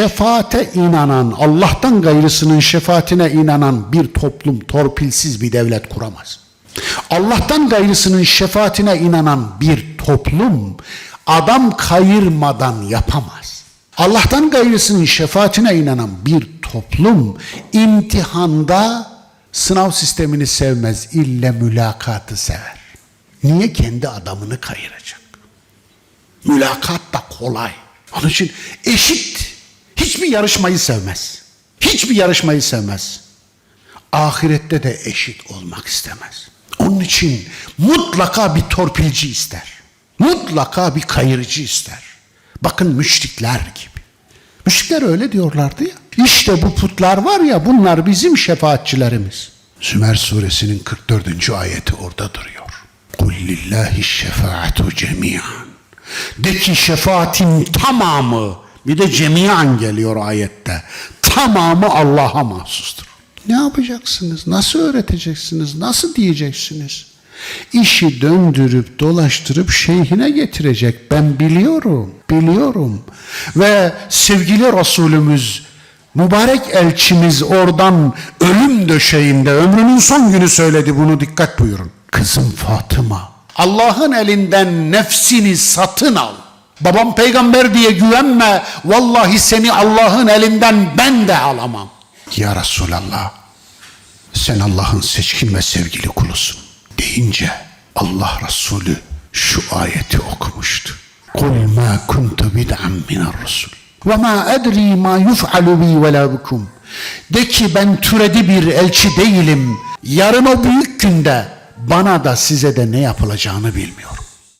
şefaate inanan, Allah'tan gayrısının şefaatine inanan bir toplum torpilsiz bir devlet kuramaz. Allah'tan gayrısının şefaatine inanan bir toplum adam kayırmadan yapamaz. Allah'tan gayrısının şefaatine inanan bir toplum imtihanda sınav sistemini sevmez, ille mülakatı sever. Niye kendi adamını kayıracak? Mülakat da kolay. Onun için eşit. Hiçbir yarışmayı sevmez. Hiçbir yarışmayı sevmez. Ahirette de eşit olmak istemez. Onun için mutlaka bir torpilci ister. Mutlaka bir kayırıcı ister. Bakın müşrikler gibi. Müşrikler öyle diyorlardı ya. İşte bu putlar var ya bunlar bizim şefaatçilerimiz. Sümer suresinin 44. ayeti orada duruyor. Kul lillahi şefaatu cemiyan. De ki şefaatin tamamı bir de cemiyan geliyor ayette. Tamamı Allah'a mahsustur. Ne yapacaksınız? Nasıl öğreteceksiniz? Nasıl diyeceksiniz? İşi döndürüp dolaştırıp şeyhine getirecek. Ben biliyorum, biliyorum. Ve sevgili Resulümüz, mübarek elçimiz oradan ölüm döşeğinde ömrünün son günü söyledi bunu dikkat buyurun. Kızım Fatıma, Allah'ın elinden nefsini satın al. Babam peygamber diye güvenme. Vallahi seni Allah'ın elinden ben de alamam. Ya Resulallah sen Allah'ın seçkin ve sevgili kulusun deyince Allah Resulü şu ayeti okumuştu. Kuntu bid'an minar rusul ve ma edri ma yuf'alu bi ve la bikum. De ki ben türedi bir elçi değilim. Yarın o büyük günde bana da size de ne yapılacağını bilmiyorum.